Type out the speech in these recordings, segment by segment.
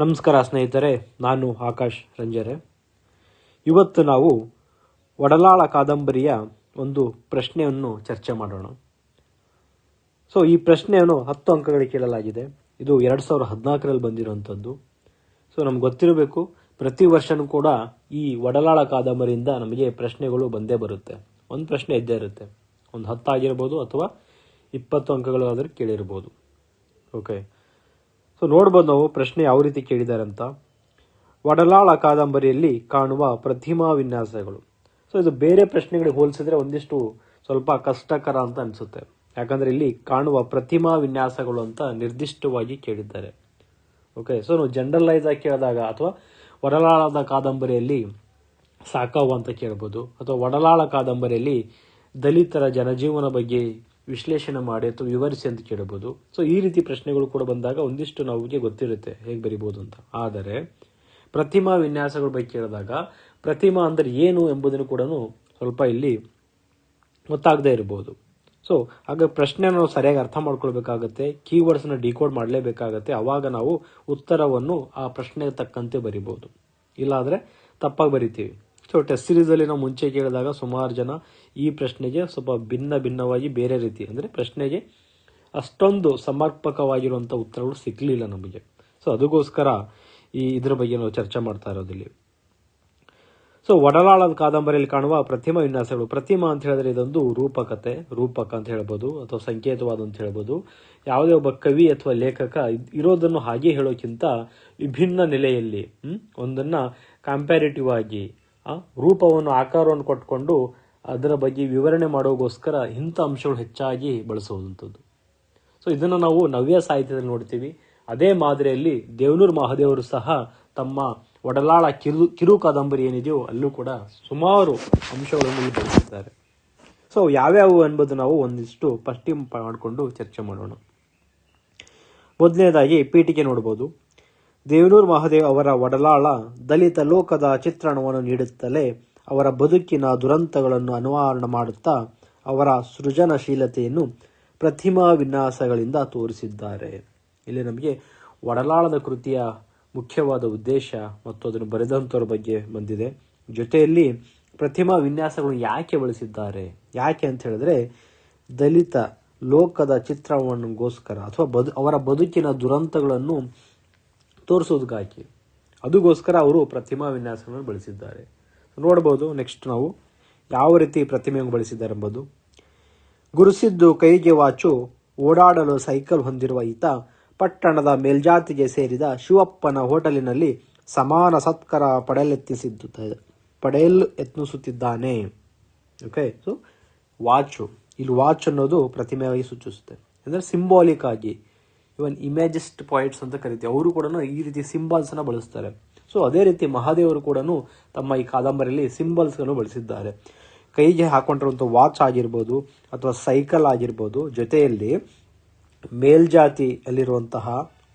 ನಮಸ್ಕಾರ ಸ್ನೇಹಿತರೆ, ನಾನು ಆಕಾಶ್ ರಂಜರೆ. ಇವತ್ತು ನಾವು ಒಡಲಾಳ ಕಾದಂಬರಿಯ ಒಂದು ಪ್ರಶ್ನೆಯನ್ನು ಚರ್ಚೆ ಮಾಡೋಣ. ಸೊ ಈ ಪ್ರಶ್ನೆಯನ್ನು ಹತ್ತು ಅಂಕಗಳಿಗೆ ಕೇಳಲಾಗಿದೆ. ಇದು ಎರಡು ಸಾವಿರದ ಹದಿನಾಲ್ಕರಲ್ಲಿ ಬಂದಿರುವಂಥದ್ದು. ಸೊ ನಮ್ಗೆ ಗೊತ್ತಿರಬೇಕು, ಪ್ರತಿ ವರ್ಷನೂ ಕೂಡ ಈ ಒಡಲಾಳ ಕಾದಂಬರಿಯಿಂದ ನಮಗೆ ಪ್ರಶ್ನೆಗಳು ಬಂದೇ ಬರುತ್ತೆ. ಒಂದು ಪ್ರಶ್ನೆ ಇದ್ದೇ ಇರುತ್ತೆ. ಒಂದು ಹತ್ತು ಆಗಿರ್ಬೋದು ಅಥವಾ ಇಪ್ಪತ್ತು ಅಂಕಗಳು ಆದರೂ ಕೇಳಿರ್ಬೋದು. ಓಕೆ ಸೊ ನೋಡ್ಬೋದು ನಾವು ಪ್ರಶ್ನೆ ಯಾವ ರೀತಿ ಕೇಳಿದ್ದಾರೆ ಅಂತ ಒಡಲಾಳ ಕಾದಂಬರಿಯಲ್ಲಿ ಕಾಣುವ ಪ್ರತಿಮಾ ವಿನ್ಯಾಸಗಳು. ಸೊ ಇದು ಬೇರೆ ಪ್ರಶ್ನೆಗಳಿಗೆ ಹೋಲಿಸಿದ್ರೆ ಒಂದಿಷ್ಟು ಸ್ವಲ್ಪ ಕಷ್ಟಕರ ಅಂತ ಅನಿಸುತ್ತೆ. ಯಾಕಂದ್ರೆ ಇಲ್ಲಿ ಕಾಣುವ ಪ್ರತಿಮಾ ವಿನ್ಯಾಸಗಳು ಅಂತ ನಿರ್ದಿಷ್ಟವಾಗಿ ಕೇಳಿದ್ದಾರೆ. ಓಕೆ ಸೊ ನಾವು ಜನರಲೈಸ್ ಆಗಿ ಕೇಳಿದಾಗ ಅಥವಾ ವಡಲಾಳದ ಕಾದಂಬರಿಯಲ್ಲಿ ಸಾಕವು ಅಂತ ಕೇಳ್ಬೋದು. ಅಥವಾ ವಡಲಾಳ ಕಾದಂಬರಿಯಲ್ಲಿ ದಲಿತರ ಜನಜೀವನ ಬಗ್ಗೆ ವಿಶ್ಲೇಷಣೆ ಮಾಡಿ ಅಥವಾ ವಿವರಿಸಿ ಅಂತ ಕೇಳಬಹುದು ಸೊ ಈ ರೀತಿ ಪ್ರಶ್ನೆಗಳು ಕೂಡ ಬಂದಾಗ ಒಂದಿಷ್ಟು ನಮಗೆ ಗೊತ್ತಿರುತ್ತೆ ಹೇಗೆ ಬರಿಬೋದು ಅಂತ. ಆದರೆ, ಪ್ರತಿಮಾ ವಿನ್ಯಾಸಗಳ ಬಗ್ಗೆ ಕೇಳಿದಾಗ, ಪ್ರತಿಮಾ ಅಂದರೆ ಏನು ಎಂಬುದನ್ನು ಕೂಡ ಸ್ವಲ್ಪ ಇಲ್ಲಿ ಗೊತ್ತಾಗದೇ ಇರಬಹುದು ಸೊ ಆಗ ಪ್ರಶ್ನೆ ನಾವು ಸರಿಯಾಗಿ ಅರ್ಥ ಮಾಡ್ಕೊಳ್ಬೇಕಾಗತ್ತೆ ಕೀವರ್ಡ್ಸ್ನ ಡಿಕೋಡ್ ಮಾಡಲೇಬೇಕಾಗತ್ತೆ, ಅವಾಗ ನಾವು ಉತ್ತರವನ್ನು ಆ ಪ್ರಶ್ನೆಗೆ ತಕ್ಕಂತೆ ಬರಿಬೋದು. ಇಲ್ಲಾಂದರೆ ತಪ್ಪಾಗಿ ಬರಿತೀವಿ. ಸೊ ಟೆಸ್ಟ್ ಸೀರೀಸಲ್ಲಿ ನಾವು ಮುಂಚೆ ಕೇಳಿದಾಗ ಸುಮಾರು ಜನ ಈ ಪ್ರಶ್ನೆಗೆ ಸ್ವಲ್ಪ ಭಿನ್ನ ಭಿನ್ನವಾಗಿ ಬೇರೆ ರೀತಿ, ಅಂದರೆ ಪ್ರಶ್ನೆಗೆ ಅಷ್ಟೊಂದು ಸಮರ್ಪಕವಾಗಿರುವಂಥ ಉತ್ತರಗಳು ಸಿಗಲಿಲ್ಲ ನಮಗೆ. ಸೊ ಅದಕ್ಕೋಸ್ಕರ ಈ ಇದ್ರ ಬಗ್ಗೆ ನಾವು ಚರ್ಚೆ ಮಾಡ್ತಾ ಇರೋದಿಲ್ಲಿ. ಸೊ ಒಡಲಾಳದ ಕಾದಂಬರಿಯಲ್ಲಿ ಕಾಣುವ ಪ್ರತಿಮಾ ವಿನ್ಯಾಸಗಳು. ಪ್ರತಿಮಾ ಅಂತ ಹೇಳಿದ್ರೆ ಇದೊಂದು ರೂಪಕತೆ, ರೂಪಕ ಅಂತ ಹೇಳ್ಬೋದು, ಅಥವಾ ಸಂಕೇತವಾದ ಅಂತ ಹೇಳ್ಬೋದು. ಯಾವುದೇ ಒಬ್ಬ ಕವಿ ಅಥವಾ ಲೇಖಕ ಇರೋದನ್ನು ಹಾಗೆ ಹೇಳೋಕ್ಕಿಂತ ವಿಭಿನ್ನ ನೆಲೆಯಲ್ಲಿ ಒಂದನ್ನು ಕಂಪ್ಯಾರಿಟಿವ್ ಆಗಿ ರೂಪವನ್ನು ಆಕಾರವನ್ನು ಕೊಟ್ಕೊಂಡು ಅದರ ಬಗ್ಗೆ ವಿವರಣೆ ಮಾಡೋಗೋಸ್ಕರ ಇಂಥ ಅಂಶಗಳು ಹೆಚ್ಚಾಗಿ ಬಳಸುವಂಥದ್ದು. ಸೊ ಇದನ್ನು ನಾವು ನವ್ಯ ಸಾಹಿತ್ಯದಲ್ಲಿ ನೋಡ್ತೀವಿ. ಅದೇ ಮಾದರಿಯಲ್ಲಿ ದೇವನೂರು ಮಹಾದೇವರು ಸಹ ತಮ್ಮ ಒಡಲಾಳ ಕಿರು ಕಿರು ಕಾದಂಬರಿ ಏನಿದೆಯೋ ಅಲ್ಲೂ ಕೂಡ ಸುಮಾರು ಅಂಶಗಳನ್ನು ಇಲ್ಲಿ ಬಳಸಿದ್ದಾರೆ ಸೊ ಯಾವ್ಯಾವು ಎಂಬುದು ನಾವು ಒಂದಿಷ್ಟು ಪಟ್ಟಿ ಮಾಡಿಕೊಂಡು ಚರ್ಚೆ ಮಾಡೋಣ. ಮೊದಲನೇದಾಗಿ ಪೀಠಿಕೆ ನೋಡ್ಬೋದು. ದೇವನೂರು ಮಹಾದೇವ್ ಅವರ ಒಡಲಾಳ ದಲಿತ ಲೋಕದ ಚಿತ್ರಣವನ್ನು ನೀಡುತ್ತಲೇ ಅವರ ಬದುಕಿನ ದುರಂತಗಳನ್ನು ಅನುವಾರಣ ಮಾಡುತ್ತಾ ಅವರ ಸೃಜನಶೀಲತೆಯನ್ನು ಪ್ರತಿಮಾ ವಿನ್ಯಾಸಗಳಿಂದ ತೋರಿಸಿದ್ದಾರೆ. ಇಲ್ಲಿ ನಮಗೆ ಒಡಲಾಳದ ಕೃತಿಯ ಮುಖ್ಯವಾದ ಉದ್ದೇಶ ಮತ್ತು ಅದನ್ನು ಬರೆದಂಥವ್ರ ಬಗ್ಗೆ ಬಂದಿದೆ. ಜೊತೆಯಲ್ಲಿ ಪ್ರತಿಮಾ ವಿನ್ಯಾಸಗಳು ಯಾಕೆ ಬಳಸಿದ್ದಾರೆ? ಯಾಕೆ ಅಂತ ಹೇಳಿದ್ರೆ ದಲಿತ ಲೋಕದ ಚಿತ್ರವನ್ನುಗೋಸ್ಕರ ಅಥವಾ ಬದು ಅವರ ಬದುಕಿನ ದುರಂತಗಳನ್ನು ತೋರಿಸೋದಕ್ಕಾಗಿ. ಅದಕ್ಕೋಸ್ಕರ ಅವರು ಪ್ರತಿಮಾ ವಿನ್ಯಾಸವನ್ನು ಬಳಸಿದ್ದಾರೆ. ನೋಡ್ಬೋದು ನೆಕ್ಸ್ಟ್ ನಾವು ಯಾವ ರೀತಿ ಪ್ರತಿಮೆಯನ್ನು ಬಳಸಿದ್ದಾರೆ ಎಂಬುದು ಗುರುಸಿದ್ದು ಕೈಗೆ ವಾಚು, ಓಡಾಡಲು ಸೈಕಲ್ ಹೊಂದಿರುವ ಈತ ಪಟ್ಟಣದ ಮೇಲ್ಜಾತಿಗೆ ಸೇರಿದ ಶಿವಪ್ಪನ ಹೋಟೆಲಿನಲ್ಲಿ ಸಮಾನ ಸತ್ಕಾರ ಪಡೆಯಲೆತ್ತಿಸಿದ್ದು ಪಡೆಯಲು ಯತ್ನಿಸುತ್ತಿದ್ದಾನೆ. Okay so watch. ಇಲ್ಲಿ ವಾಚ್ ಅನ್ನೋದು ಪ್ರತಿಮೆಯಾಗಿ ಸೂಚಿಸುತ್ತೆ. ಅಂದರೆ ಸಿಂಬಾಲಿಕ್ ಆಗಿ. ಇವನ್ ಇಮೇಜಿಸ್ಟ್ ಪಾಯಿಂಟ್ಸ್ ಅಂತ ಕರಿತೀವಿ. ಅವರು ಕೂಡ ಈ ರೀತಿ ಸಿಂಬಲ್ಸ್ ಅನ್ನ ಬಳಸ್ತಾರೆ. ಸೊ ಅದೇ ರೀತಿ ಮಹಾದೇವರು ಕೂಡ ತಮ್ಮ ಈ ಕಾದಂಬರಿಯಲ್ಲಿ ಸಿಂಬಲ್ಸ್ಗಳನ್ನು ಬಳಸಿದ್ದಾರೆ. ಕೈಗೆ ಹಾಕೊಂಡಿರುವಂಥ ವಾಚ್ ಆಗಿರ್ಬೋದು ಅಥವಾ ಸೈಕಲ್ ಆಗಿರ್ಬೋದು, ಜೊತೆಯಲ್ಲಿ ಮೇಲ್ಜಾತಿಯಲ್ಲಿರುವಂತಹ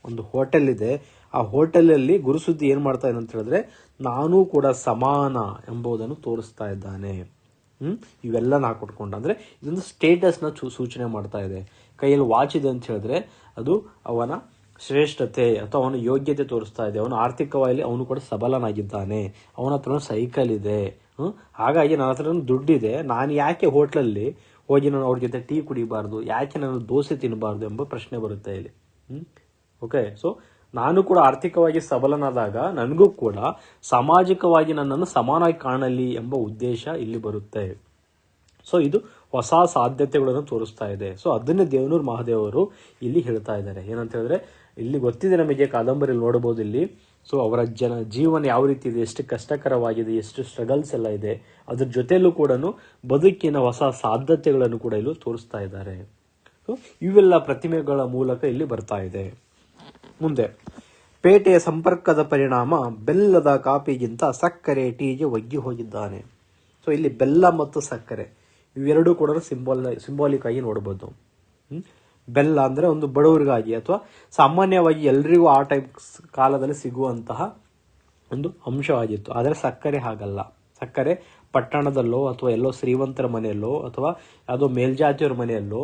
ಒಂದು ಹೋಟೆಲ್ ಇದೆ. ಆ ಹೋಟೆಲಲ್ಲಿ ಗುರುಸುದ್ದಿ ಏನು ಮಾಡ್ತಾ ಅಂತ ಹೇಳಿದ್ರೆ, ನಾನೂ ಕೂಡ ಸಮಾನ ಎಂಬುದನ್ನು ತೋರಿಸ್ತಾ ಇದ್ದಾನೆ. ಇವೆಲ್ಲ ಹಾಕೊಟ್ಕೊಂಡ ಇದೊಂದು ಇದೊಂದು ಸ್ಟೇಟಸ್ನ ಸೂಚನೆ ಮಾಡ್ತಾ ಇದೆ. ಕೈಯಲ್ಲಿ ವಾಚ್ ಇದೆ ಅಂತ ಹೇಳಿದ್ರೆ ಅದು ಅವನ ಶ್ರೇಷ್ಠತೆ ಅಥವಾ ಅವನ ಯೋಗ್ಯತೆ ತೋರಿಸ್ತಾ ಇದೆ. ಅವನು ಆರ್ಥಿಕವಾಗಿ ಅವನು ಕೂಡ ಸಬಲನಾಗಿದ್ದಾನೆ. ಅವನ ಹತ್ರ ಸೈಕಲ್ ಇದೆ. ಹಾಗಾಗಿ ನನ್ನ ಹತ್ರ ದುಡ್ಡಿದೆ. ನಾನು ಯಾಕೆ ಹೋಟ್ಲಲ್ಲಿ ಹೋಗಿ ನಾನು ಅವ್ರ ಜೊತೆ ಟೀ ಕುಡಿಬಾರ್ದು? ಯಾಕೆ ನಾನು ದೋಸೆ ತಿನ್ನಬಾರ್ದು ಎಂಬ ಪ್ರಶ್ನೆ ಬರುತ್ತೆ ಇಲ್ಲಿ. ಓಕೆ ಸೊ ನಾನು ಕೂಡ ಆರ್ಥಿಕವಾಗಿ ಸಬಲನಾದಾಗ ನನಗೂ ಕೂಡ ಸಾಮಾಜಿಕವಾಗಿ ನನ್ನನ್ನು ಸಮಾನವಾಗಿ ಕಾಣಲಿ ಎಂಬ ಉದ್ದೇಶ ಇಲ್ಲಿ ಬರುತ್ತೆ. ಸೊ ಇದು ಹೊಸ ಸಾಧ್ಯತೆಗಳನ್ನು ತೋರಿಸ್ತಾ ಇದೆ. ಸೊ ಅದನ್ನೇ ದೇವನೂರು ಮಹಾದೇವರು ಇಲ್ಲಿ ಹೇಳ್ತಾ ಇದ್ದಾರೆ. ಏನಂತ ಹೇಳಿದ್ರೆ, ಇಲ್ಲಿ ಗೊತ್ತಿದೆ ನಮಗೆ ಕಾದಂಬರಿ ನೋಡಬಹುದು ಇಲ್ಲಿ. ಸೊ ಅವರ ಜನ, ಜೀವನ ಯಾವ ರೀತಿ ಇದೆ, ಎಷ್ಟು ಕಷ್ಟಕರವಾಗಿದೆ, ಎಷ್ಟು ಸ್ಟ್ರಗಲ್ಸ್ ಎಲ್ಲ ಇದೆ, ಅದ್ರ ಜೊತೆಯಲ್ಲೂ ಕೂಡ ಬದುಕಿನ ಹೊಸ ಸಾಧ್ಯತೆಗಳನ್ನು ಕೂಡ ಇಲ್ಲಿ ತೋರಿಸ್ತಾ ಇದ್ದಾರೆ. ಸೊ ಇವೆಲ್ಲ ಪ್ರತಿಮೆಗಳ ಮೂಲಕ ಇಲ್ಲಿ ಬರ್ತಾ ಇದೆ. ಮುಂದೆ, ಪೇಟೆಯ ಸಂಪರ್ಕದ ಪರಿಣಾಮ ಬೆಲ್ಲದ ಕಾಪಿಗಿಂತ ಸಕ್ಕರೆ ಟೀಗೆ ಒಗ್ಗಿ ಹೋಗಿದ್ದಾನೆ. ಸೊ ಇಲ್ಲಿ ಬೆಲ್ಲ ಮತ್ತು ಸಕ್ಕರೆ. ಇವೆರಡೂ ಕೂಡ ಸಿಂಬಾಲ್ ಸಿಂಬಾಲಿಕ್ ಆಗಿ ನೋಡ್ಬೋದು? ಬೆಲ್ಲ ಅಂದ್ರೆ ಒಂದು ಬಡವರಿಗಾಗಿ ಅಥವಾ ಸಾಮಾನ್ಯವಾಗಿ ಎಲ್ರಿಗೂ ಆ ಟೈಪ್ ಕಾಲದಲ್ಲಿ ಸಿಗುವಂತಹ ಒಂದು ಅಂಶವಾಗಿತ್ತು. ಆದರೆ ಸಕ್ಕರೆ ಹಾಗಲ್ಲ. ಸಕ್ಕರೆ ಪಟ್ಟಣದಲ್ಲೋ ಅಥವಾ ಎಲ್ಲೋ ಶ್ರೀಮಂತರ ಮನೆಯಲ್ಲೋ ಅಥವಾ ಯಾವುದೋ ಮೇಲ್ಜಾತಿಯವ್ರ ಮನೆಯಲ್ಲೋ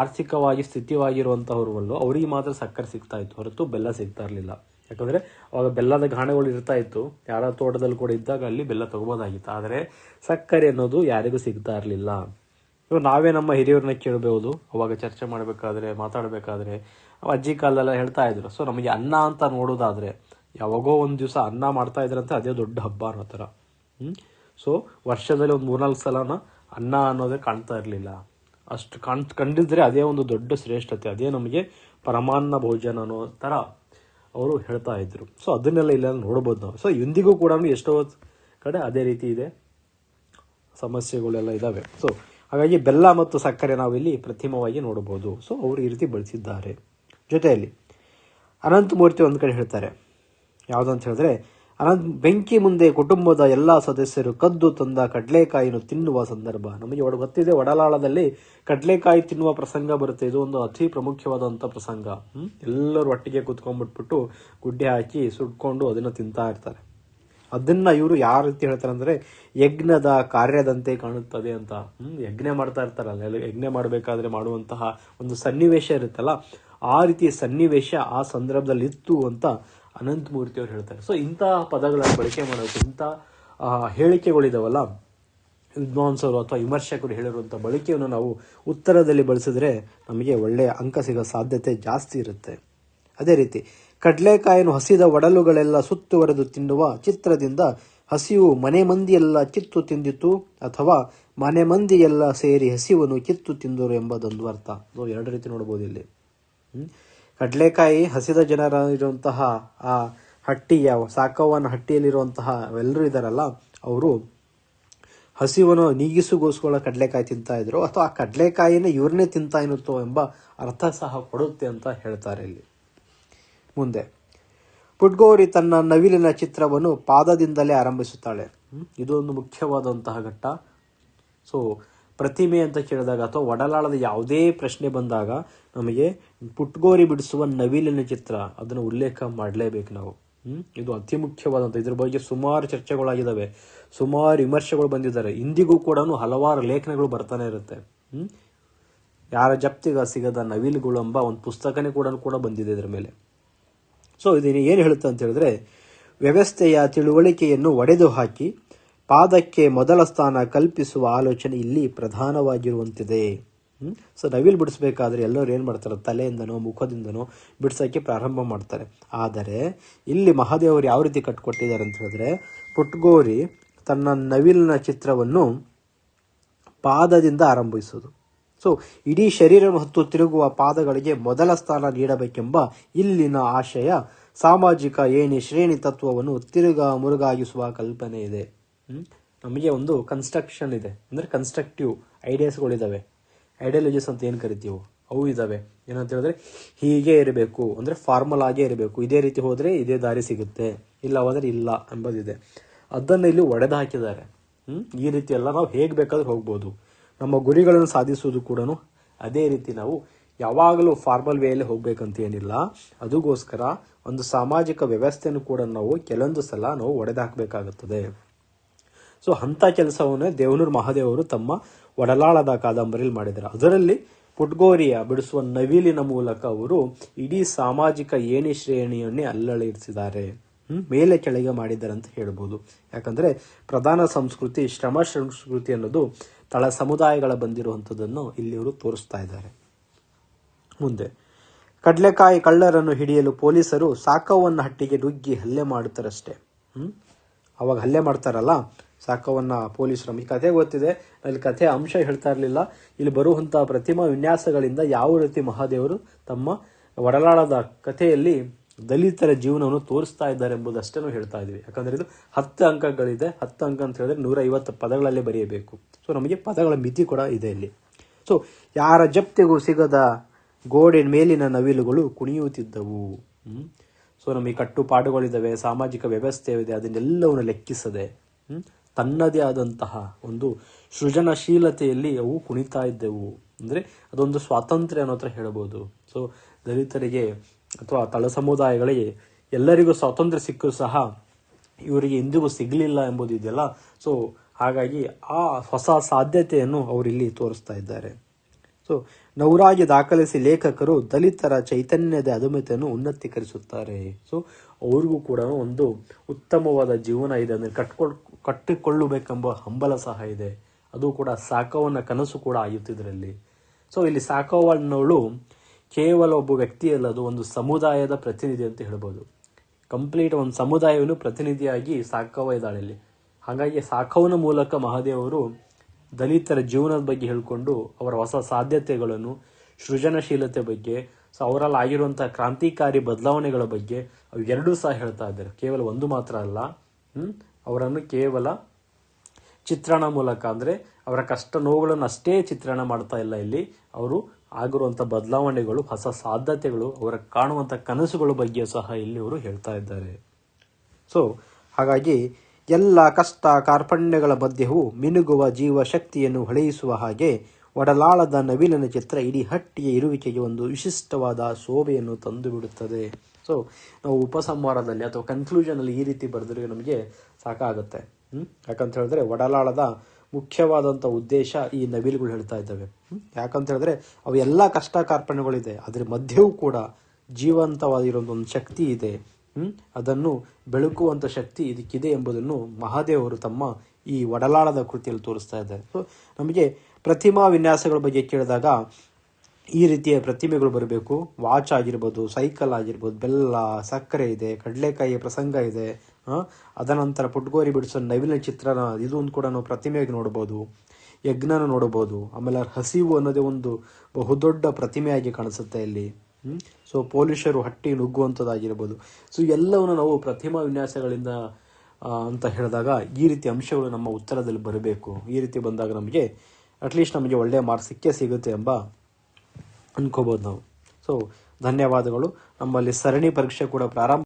ಆರ್ಥಿಕವಾಗಿ ಸ್ಥಿತಿವಾಗಿರುವಂತಹವ್ರಲ್ಲೋ ಅವರಿಗೆ ಮಾತ್ರ ಸಕ್ಕರೆ ಸಿಗ್ತಾ ಇತ್ತು ಹೊರತು ಬೆಲ್ಲ ಸಿಗ್ತಾ ಇರಲಿಲ್ಲ. ಯಾಕಂದರೆ ಅವಾಗ ಬೆಲ್ಲದ ಘಾಣಗಳು ಇರ್ತಾ ಇತ್ತು. ಯಾರ ತೋಟದಲ್ಲಿ ಕೂಡ ಇದ್ದಾಗ ಅಲ್ಲಿ ಬೆಲ್ಲ ತಗೋಬೋದಾಗಿತ್ತು. ಆದರೆ ಸಕ್ಕರೆ ಅನ್ನೋದು ಯಾರಿಗೂ ಸಿಗ್ತಾ ಇರಲಿಲ್ಲ. ಇವಾಗ ನಾವೇ ನಮ್ಮ ಹಿರಿಯವ್ರನ್ನ ಕೇಳಬಹುದು ಅವಾಗ ಚರ್ಚೆ ಮಾಡಬೇಕಾದ್ರೆ, ಮಾತಾಡಬೇಕಾದ್ರೆ ಅಜ್ಜಿ ಕಾಲದಲ್ಲ ಹೇಳ್ತಾ ಇದ್ರು. ಸೊ, ನಮಗೆ ಅನ್ನ ಅಂತ ನೋಡೋದಾದ್ರೆ ಯಾವಾಗೋ ಒಂದು ದಿವಸ ಅನ್ನ ಮಾಡ್ತಾ ಇದ್ರಂತೆ, ಅದೇ ದೊಡ್ಡ ಹಬ್ಬ ಅನ್ನೋ ಥರ. ಸೊ, ವರ್ಷದಲ್ಲಿ ಒಂದು ಮೂರ್ನಾಲ್ಕು ಸಲನ ಅನ್ನ ಅನ್ನೋದೇ ಕಾಣ್ತಾ ಇರಲಿಲ್ಲ. ಅಷ್ಟು ಕಾಣ್, ಕಂಡಿದ್ರೆ ಅದೇ ಒಂದು ದೊಡ್ಡ ಶ್ರೇಷ್ಠತೆ, ಅದೇ ನಮಗೆ ಪರಮಾನ್ನ ಭೋಜನ ಅನ್ನೋ ಥರ. ಅವರು ಹೇಳ್ತಾ ಇದ್ರು. ಸೊ ಅದನ್ನೆಲ್ಲ ಇಲ್ಲ ನೋಡ್ಬೋದು ನಾವು. ಸೊ ಇಂದಿಗೂ ಕೂಡ ಎಷ್ಟೋ ಕಡೆ ಅದೇ ರೀತಿ ಇದೆ. ಸಮಸ್ಯೆಗಳೆಲ್ಲ ಇದ್ದಾವೆ ಸೊ ಹಾಗಾಗಿ ಬೆಲ್ಲ ಮತ್ತು ಸಕ್ಕರೆ ನಾವಿಲ್ಲಿ ಇಲ್ಲಿ ಪ್ರತಿಮವಾಗಿ ನೋಡಬಹುದು ಸೊ ಅವರು ಈ ರೀತಿ ಬಳಸಿದ್ದಾರೆ. ಜೊತೆಯಲ್ಲಿ ಅನಂತಮೂರ್ತಿ ಒಂದು ಕಡೆ ಹೇಳ್ತಾರೆ. ಯಾವುದಂತ ಹೇಳಿದ್ರೆ ಅನಂತ ಬೆಂಕಿ ಮುಂದೆ ಕುಟುಂಬದ ಎಲ್ಲ ಸದಸ್ಯರು ಕದ್ದು ತಂದ ಕಡಲೆಕಾಯಿಯನ್ನು ತಿನ್ನುವ ಸಂದರ್ಭ. ನಮಗೆ ಒಡ, ಗೊತ್ತಿದೆ ಒಡಲಾಳದಲ್ಲಿ ಕಡಲೆಕಾಯಿ ತಿನ್ನುವ ಪ್ರಸಂಗ ಬರುತ್ತೆ. ಇದು ಒಂದು ಅತಿ ಪ್ರಮುಖವಾದಂಥ ಪ್ರಸಂಗ? ಎಲ್ಲರೂ ಒಟ್ಟಿಗೆ ಕುತ್ಕೊಂಡ್ಬಿಟ್ಬಿಟ್ಟು ಗುಡ್ಡೆ ಹಾಕಿ ಸುಟ್ಕೊಂಡು ಅದನ್ನು ತಿಂತಾ ಇರ್ತಾರೆ. ಅದನ್ನ ಇವರು ಯಾವ ರೀತಿ ಹೇಳ್ತಾರೆ ಅಂದ್ರೆ ಯಜ್ಞದ ಕಾರ್ಯದಂತೆ ಕಾಣುತ್ತದೆ ಅಂತ. ಯಜ್ಞ ಮಾಡ್ತಾ ಇರ್ತಾರಲ್ಲ ಯಜ್ಞ ಮಾಡಬೇಕಾದ್ರೆ ಮಾಡುವಂತಹ ಒಂದು ಸನ್ನಿವೇಶ ಇರುತ್ತಲ್ಲ, ಆ ರೀತಿ ಸನ್ನಿವೇಶ ಆ ಸಂದರ್ಭದಲ್ಲಿ ಇತ್ತು ಅಂತ ಅನಂತಮೂರ್ತಿ ಅವರು ಹೇಳ್ತಾರೆ. ಸೊ ಇಂಥ ಪದಗಳನ್ನು ಬಳಕೆ ಮಾಡೋದು ಇಂಥ ಹೇಳಿಕೆಗಳಿದಾವಲ್ಲ, ವಿದ್ವಾಂಸರು ಅಥವಾ ವಿಮರ್ಶಕರು ಹೇಳಿರುವಂಥ ಬಳಕೆಯನ್ನು ನಾವು ಉತ್ತರದಲ್ಲಿ ಬಳಸಿದ್ರೆ ನಮಗೆ ಒಳ್ಳೆಯ ಅಂಕ ಸಿಗೋ ಸಾಧ್ಯತೆ ಜಾಸ್ತಿ ಇರುತ್ತೆ. ಅದೇ ರೀತಿ ಕಡಲೆಕಾಯನ್ನು ಹಸಿದ ಒಡಲುಗಳೆಲ್ಲ ಸುತ್ತುವರೆದು ತಿನ್ನುವ ಚಿತ್ರದಿಂದ ಹಸಿವು ಮನೆ ಮಂದಿಯೆಲ್ಲ ಕಿತ್ತು ತಿಂದಿತು ಅಥವಾ ಮನೆ ಮಂದಿಯೆಲ್ಲ ಸೇರಿ ಹಸಿವನ್ನು ಕಿತ್ತು ತಿಂದರು ಎಂಬುದೊಂದು ಅರ್ಥ. ಎರಡು ರೀತಿ ನೋಡ್ಬೋದು ಇಲ್ಲಿ? ಕಡಲೆಕಾಯಿ ಹಸಿದ ಜನರ ಇರುವಂತಹ ಆ ಹಟ್ಟಿಯ ಸಾಕವನ ಹಟ್ಟಿಯಲ್ಲಿರುವಂತಹ ಎಲ್ಲರೂ ಇದ್ದಾರಲ್ಲ, ಅವರು ಹಸಿವನ್ನು ನೀಗಿಸುಗೋಸ್ಕರ ಕಡಲೆಕಾಯಿ ತಿಂತಾ ಇದ್ರು. ಅಥವಾ ಆ ಕಡಲೆಕಾಯಿನೇ ಇವ್ರನ್ನೇ ತಿಂತಾ ಇರುತ್ತೋ ಎಂಬ ಅರ್ಥ ಸಹ ಕೊಡುತ್ತೆ ಅಂತ ಹೇಳ್ತಾರೆ ಇಲ್ಲಿ. ಮುಂದೆ ಪುಟ್ಗೌರಿ ತನ್ನ ನವಿಲಿನ ಚಿತ್ರವನ್ನು ಪಾದದಿಂದಲೇ ಆರಂಭಿಸುತ್ತಾಳೆ. ಇದೊಂದು ಮುಖ್ಯವಾದಂತಹ ಘಟ್ಟ. ಸೊ ಪ್ರತಿಮೆ ಅಂತ ಕೇಳಿದಾಗ ಅಥವಾ ಒಡಲಾಳದ ಯಾವುದೇ ಪ್ರಶ್ನೆ ಬಂದಾಗ ನಮಗೆ ಪುಟ್ಗೋರಿ ಬಿಡಿಸುವ ನವಿಲಿನ ಚಿತ್ರ ಅದನ್ನು ಉಲ್ಲೇಖ ಮಾಡಲೇಬೇಕು ನಾವು. ಇದು ಅತಿ ಮುಖ್ಯವಾದಂಥ ಇದ್ರ ಬಗ್ಗೆ ಸುಮಾರು ಚರ್ಚೆಗಳಾಗಿದ್ದಾವೆ ಸುಮಾರು ವಿಮರ್ಶೆಗಳು ಬಂದಿದ್ದಾರೆ. ಇಂದಿಗೂ ಕೂಡ ಹಲವಾರು ಲೇಖನಗಳು ಬರ್ತಾನೆ ಇರುತ್ತೆ? ಯಾರ ಜಪ್ತಿಗ ಸಿಗದ ನವಿಲುಗಳು ಎಂಬ ಒಂದು ಪುಸ್ತಕನೇ ಕೂಡ ಕೂಡ ಬಂದಿದೆ ಇದರ ಮೇಲೆ. ಸೊ ಇದನ್ನು ಏನು ಹೇಳುತ್ತೆ ಅಂತ ಹೇಳಿದ್ರೆ, ವ್ಯವಸ್ಥೆಯ ತಿಳುವಳಿಕೆಯನ್ನು ಒಡೆದು ಹಾಕಿ ಪಾದಕ್ಕೆ ಮೊದಲ ಸ್ಥಾನ ಕಲ್ಪಿಸುವ ಆಲೋಚನೆ ಇಲ್ಲಿ ಪ್ರಧಾನವಾಗಿರುವಂತಿದೆ? ಸೊ ನವಿಲು ಬಿಡಿಸ್ಬೇಕಾದ್ರೆ ಎಲ್ಲರೂ ಏನು ಮಾಡ್ತಾರೆ ತಲೆಯಿಂದನೋ, ಮುಖದಿಂದನೋ ಬಿಡಿಸೋಕ್ಕೆ ಪ್ರಾರಂಭ ಮಾಡ್ತಾರೆ ಆದರೆ, ಇಲ್ಲಿ ಮಹಾದೇವರು ಯಾವ ರೀತಿ ಕಟ್ಕೊಟ್ಟಿದ್ದಾರೆ ಅಂತ ಹೇಳಿದ್ರೆ, ಪುಟ್ಗೋರಿ ತನ್ನ ನವಿಲಿನ ಚಿತ್ರವನ್ನು ಪಾದದಿಂದ ಆರಂಭಿಸುವುದು ಸೊ ಇಡೀ ಶರೀರ ಹೊತ್ತು ತಿರುಗುವ ಪಾದಗಳಿಗೆ ಮೊದಲ ಸ್ಥಾನ ನೀಡಬೇಕೆಂಬ ಇಲ್ಲಿನ ಆಶಯ ಸಾಮಾಜಿಕ ಏಣಿ ಶ್ರೇಣಿ ತತ್ವವನ್ನು ತಿರುಗಾ ಮುರುಗಾಗಿಸುವ ಕಲ್ಪನೆ ಇದೆ? ನಮಗೆ ಒಂದು ಕನ್ಸ್ಟ್ರಕ್ಷನ್ ಇದೆ. ಅಂದರೆ ಕನ್ಸ್ಟ್ರಕ್ಟಿವ್ ಐಡಿಯಾಸ್ಗಳಿದ್ದಾವೆ ಐಡಿಯಾಲಜೀಸ್ ಅಂತ ಏನು ಕರಿತೀವೋ, ಅವು ಇದ್ದಾವೆ ಏನಂತ ಹೇಳಿದ್ರೆ, ಹೀಗೆ ಇರಬೇಕು. ಅಂದರೆ ಫಾರ್ಮಲ್ ಆಗೇ ಇರಬೇಕು. ಇದೇ ರೀತಿ ಹೋದರೆ ಇದೇ ದಾರಿ ಸಿಗುತ್ತೆ. ಇಲ್ಲ ಹೋದರೆ ಇಲ್ಲ ಎಂಬುದಿದೆ. ಅದನ್ನು ಇಲ್ಲಿ ಒಡೆದು ಹಾಕಿದ್ದಾರೆ? ಈ ರೀತಿ ಎಲ್ಲ ನಾವು ಹೇಗೆ ಬೇಕಾದ್ರೂ ಹೋಗ್ಬೋದು. ನಮ್ಮ ಗುರಿಗಳನ್ನು ಸಾಧಿಸುವುದು ಕೂಡ ಅದೇ ರೀತಿ ನಾವು ಯಾವಾಗಲೂ ಫಾರ್ಮಲ್ ವೇಯಲ್ಲಿ ಹೋಗಬೇಕಂತ ಏನಿಲ್ಲ ಅದಕ್ಕೋಸ್ಕರ ಒಂದು ಸಾಮಾಜಿಕ ವ್ಯವಸ್ಥೆಯನ್ನು ಕೂಡ ನಾವು ಕೆಲವೊಂದು ಸಲ ನಾವು ಒಡೆದಾಕಬೇಕಾಗುತ್ತದೆ ಸೊ ಅಂಥ ಕೆಲಸವನ್ನೇ ದೇವನೂರು ಮಹಾದೇವರು ತಮ್ಮ ಒಡಲಾಳದ ಕಾದಂಬರಿಯಲ್ಲಿ ಮಾಡಿದ್ದಾರೆ. ಅದರಲ್ಲಿ ಪುಟ್ಗೋರಿಯ ಬಿಡಿಸುವ ನವಿಲಿನ ಮೂಲಕ ಅವರು ಇಡೀ ಸಾಮಾಜಿಕ ಏಣಿ ಶ್ರೇಣಿಯನ್ನೇ ಅಲ್ಲಳಿಸಿದ್ದಾರೆ? ಮೇಲೆ ಕೆಳಗೆ ಮಾಡಿದ್ದಾರೆ ಅಂತ ಹೇಳ್ಬೋದು. ಯಾಕಂದ್ರೆ ಪ್ರಧಾನ ಸಂಸ್ಕೃತಿ, ಶ್ರಮ ಸಂಸ್ಕೃತಿ ಅನ್ನೋದು ತಳ ಸಮುದಾಯಗಳ ಬಂದಿರುವಂಥದ್ದನ್ನು ಇಲ್ಲಿ ಅವರು ತೋರಿಸ್ತಾ ಇದ್ದಾರೆ. ಮುಂದೆ, ಕಡಲೆಕಾಯಿ ಕಳ್ಳರನ್ನು ಹಿಡಿಯಲು ಪೊಲೀಸರು ಸಾಕವನ್ನ ಹಟ್ಟಿಗೆ ನುಗ್ಗಿ ಹಲ್ಲೆ ಮಾಡ್ತಾರಷ್ಟೇ ಹ್ಞೂ ಅವಾಗ ಹಲ್ಲೆ ಮಾಡ್ತಾರಲ್ಲ? ಸಾಕವನ್ನ ಪೊಲೀಸರು ಈ ಕಥೆ ಗೊತ್ತಿದೆ. ಅಲ್ಲಿ ಕಥೆ ಅಂಶ ಹೇಳ್ತಾ ಇರಲಿಲ್ಲ. ಇಲ್ಲಿ ಬರುವಂಥ ಪ್ರತಿಮಾ ವಿನ್ಯಾಸಗಳಿಂದ ಯಾವ ರೀತಿ ಮಹಾದೇವರು ತಮ್ಮ ಒಡಲಾಳದ ಕಥೆಯಲ್ಲಿ ದಲಿತರ ಜೀವನವನ್ನು ತೋರಿಸ್ತಾ ಇದ್ದಾರೆ ಎಂಬುದಷ್ಟೇನು ಹೇಳ್ತಾ ಇದ್ದೀವಿ ಯಾಕಂದ್ರೆ ಇದು ಹತ್ತು ಅಂಕಗಳಿದೆ. ಹತ್ತು ಅಂಕ ಅಂತ ಹೇಳಿದ್ರೆ ನೂರ ಐವತ್ತು ಪದಗಳಲ್ಲೇ ಬರೆಯಬೇಕು. ಸೊ ನಮಗೆ ಪದಗಳ ಮಿತಿ ಕೂಡ ಇದೆ ಇಲ್ಲಿ. ಸೊ ಯಾರ ಜಪ್ತಿಗೂ ಸಿಗದ ಗೋಡೆ ಮೇಲಿನ ನವಿಲುಗಳು ಕುಣಿಯುತ್ತಿದ್ದವು? ಸೊ ನಮಗೆ ಕಟ್ಟುಪಾಡುಗಳಿದ್ದಾವೆ ಸಾಮಾಜಿಕ ವ್ಯವಸ್ಥೆ ಇದೆ, ಅದನ್ನೆಲ್ಲವನ್ನು ಲೆಕ್ಕಿಸದೆ? ತನ್ನದೇ ಆದಂತಹ ಒಂದು ಸೃಜನಶೀಲತೆಯಲ್ಲಿ ಅವು ಕುಣಿತಾ ಇದ್ದೆವು. ಅಂದರೆ ಅದೊಂದು ಸ್ವಾತಂತ್ರ್ಯ ಅನ್ನೋ ಹತ್ರ ಹೇಳ್ಬೋದು. ಸೊ ದಲಿತರಿಗೆ ಅಥವಾ ತಳ ಸಮುದಾಯಗಳಿಗೆ ಎಲ್ಲರಿಗೂ ಸ್ವಾತಂತ್ರ್ಯ ಸಿಕ್ಕರೂ ಸಹ ಇವರಿಗೆ ಎಂದಿಗೂ ಸಿಗಲಿಲ್ಲ ಎಂಬುದು ಇದೆಯಲ್ಲ. ಸೊ ಹಾಗಾಗಿ ಆ ಹೊಸ ಸಾಧ್ಯತೆಯನ್ನು ಅವರಿಲ್ಲಿ ತೋರಿಸ್ತಾ ಇದ್ದಾರೆ. ಸೊ ನವರಾಜ ದಾಖಲಿಸಿ ಲೇಖಕರು ದಲಿತರ ಚೈತನ್ಯದ ಅದುಮಿತೆಯನ್ನು ಉನ್ನತೀಕರಿಸುತ್ತಾರೆ. ಸೊ ಅವ್ರಿಗೂ ಕೂಡ ಒಂದು ಉತ್ತಮವಾದ ಜೀವನ ಇದೆ ಅಂದರೆ ಕಟ್ಕೊಳ್, ಕಟ್ಟಿಕೊಳ್ಳಬೇಕೆಂಬ ಹಂಬಲ ಸಹ ಇದೆ. ಅದು ಕೂಡ ಸಾಕವನ ಕನಸು ಕೂಡ ಆಯುತ್ತಿದ್ರಲ್ಲಿ. ಸೊ ಇಲ್ಲಿ ಸಾಕವನ್ನವಳು ಕೇವಲ ಒಬ್ಬ ವ್ಯಕ್ತಿ ಅಲ್ಲ ಅದು ಒಂದು ಸಮುದಾಯದ ಪ್ರತಿನಿಧಿ ಅಂತ ಹೇಳ್ಬೋದು. ಕಂಪ್ಲೀಟ್ ಒಂದು ಸಮುದಾಯವನ್ನು ಪ್ರತಿನಿಧಿಯಾಗಿ ಸಾಕವ ಇದ್ದಾಳೆ ಇಲ್ಲಿ. ಹಾಗಾಗಿ ಸಾಕವನ ಮೂಲಕ ಮಹಾದೇವರು ದಲಿತರ ಜೀವನದ ಬಗ್ಗೆ ಹೇಳ್ಕೊಂಡು ಅವರ ಹೊಸ ಸಾಧ್ಯತೆಗಳನ್ನು, ಸೃಜನಶೀಲತೆ ಬಗ್ಗೆ, ಸೊ ಅವರಲ್ಲಿ ಆಗಿರುವಂಥ ಕ್ರಾಂತಿಕಾರಿ ಬದಲಾವಣೆಗಳ ಬಗ್ಗೆ ಅವು ಎರಡೂ ಸಹ ಹೇಳ್ತಾ ಇದ್ದಾರೆ. ಕೇವಲ ಒಂದು ಮಾತ್ರ ಅಲ್ಲ ಅವರನ್ನು ಕೇವಲ ಚಿತ್ರಣ ಮೂಲಕ ಅಂದರೆ ಅವರ ಕಷ್ಟ ನೋವುಗಳನ್ನು ಅಷ್ಟೇ ಚಿತ್ರಣ ಮಾಡ್ತಾ ಇಲ್ಲ ಇಲ್ಲಿ. ಅವರು ಆಗಿರುವಂಥ ಬದಲಾವಣೆಗಳು, ಹೊಸ ಸಾಧ್ಯತೆಗಳು, ಅವರ ಕಾಣುವಂಥ ಕನಸುಗಳ ಬಗ್ಗೆ ಸಹ ಇಲ್ಲಿ ಅವರು ಹೇಳ್ತಾ ಇದ್ದಾರೆ. ಸೊ ಹಾಗಾಗಿ ಎಲ್ಲ ಕಷ್ಟ ಕಾರ್ಪಣ್ಯಗಳ ಮಧ್ಯವೂ ಮಿನುಗುವ ಜೀವ ಶಕ್ತಿಯನ್ನು ಹೊಳೆಯಿಸುವ ಹಾಗೆ ಒಡಲಾಳದ ನವಿಲನ ಚಿತ್ರ ಇಡೀ ಹಟ್ಟಿಯ ಇರುವಿಕೆಗೆ ಒಂದು ವಿಶಿಷ್ಟವಾದ ಶೋಭೆಯನ್ನು ತಂದು ಬಿಡುತ್ತದೆ ಸೊ ನಾವು ಉಪಸಂಹಾರದಲ್ಲಿ ಅಥವಾ ಕನ್ಕ್ಲೂಷನಲ್ಲಿ ಈ ರೀತಿ ಬರೆದ್ರೆ ನಮಗೆ ಸಾಕಾಗುತ್ತೆ? ಯಾಕಂತ ಹೇಳಿದ್ರೆ ಒಡಲಾಳದ ಮುಖ್ಯವಾದಂಥ ಉದ್ದೇಶ ಈ ನವಿಲುಗಳು ಹೇಳ್ತಾ ಇದ್ದಾವೆ? ಯಾಕಂತ ಹೇಳಿದ್ರೆ ಅವು ಎಲ್ಲ ಕಷ್ಟ ಕಾರ್ಪಣ್ಯಗಳಿದೆ ಅದರ ಮಧ್ಯವೂ ಕೂಡ ಜೀವಂತವಾಗಿರೋ ಒಂದು ಶಕ್ತಿ ಇದೆ? ಅದನ್ನು ಬೆಳಕುವಂತ ಶಕ್ತಿ ಇದಕ್ಕಿದೆ ಎಂಬುದನ್ನು ಮಹಾದೇವರು ತಮ್ಮ ಈ ಒಡಲಾಳದ ಕೃತಿಯಲ್ಲಿ ತೋರಿಸ್ತಾ ಇದ್ದಾರೆ. ಸೊ ನಮಗೆ ಪ್ರತಿಮಾ ವಿನ್ಯಾಸಗಳ ಬಗ್ಗೆ ಕೇಳಿದಾಗ ಈ ರೀತಿಯ ಪ್ರತಿಮೆಗಳು ಬರಬೇಕು. ವಾಚ್ ಆಗಿರ್ಬೋದು, ಸೈಕಲ್ ಆಗಿರ್ಬೋದು, ಬೆಲ್ಲ, ಸಕ್ಕರೆ ಇದೆ ಕಡಲೆಕಾಯಿಯ ಪ್ರಸಂಗ ಇದೆ ಅದನಂತರ ಪುಟ್ಗೋರಿ ಬಿಡಿಸೋ ನವಿಲ ಚಿತ್ರನ, ಇದು ಒಂದು ಕೂಡ ನಾವು ಪ್ರತಿಮೆಯಾಗಿ ನೋಡ್ಬೋದು ಯಜ್ಞನ ನೋಡಬಹುದು. ಆಮೇಲೆ ಹಸಿವು ಅನ್ನೋದೇ ಒಂದು ಬಹುದೊಡ್ಡ ಪ್ರತಿಮೆಯಾಗಿ ಕಾಣಿಸುತ್ತೆ ಇಲ್ಲಿ. ಸೊ ಪೊಲೀಸರು ಹಟ್ಟಿ ನುಗ್ಗುವಂಥದ್ದಾಗಿರ್ಬೋದು ಸೊ ಎಲ್ಲವನ್ನು ನಾವು ಪ್ರತಿಮಾ ವಿನ್ಯಾಸಗಳಿಂದ ಅಂತ ಹೇಳಿದಾಗ ಈ ರೀತಿ ಅಂಶಗಳು ನಮ್ಮ ಉತ್ತರದಲ್ಲಿ ಬರಬೇಕು. ಈ ರೀತಿ ಬಂದಾಗ ನಮಗೆ ಅಟ್ಲೀಸ್ಟ್ ನಮಗೆ ಒಳ್ಳೆಯ ಮಾರ್ಕ್ಸ್ ಸಿಗುತ್ತೆ ಎಂಬ ಅನ್ಕೋಬೋದು ನಾವು. ಸೊ ಧನ್ಯವಾದಗಳು. ನಮ್ಮಲ್ಲಿ ಸರಣಿ ಪರೀಕ್ಷೆ ಕೂಡ ಪ್ರಾರಂಭ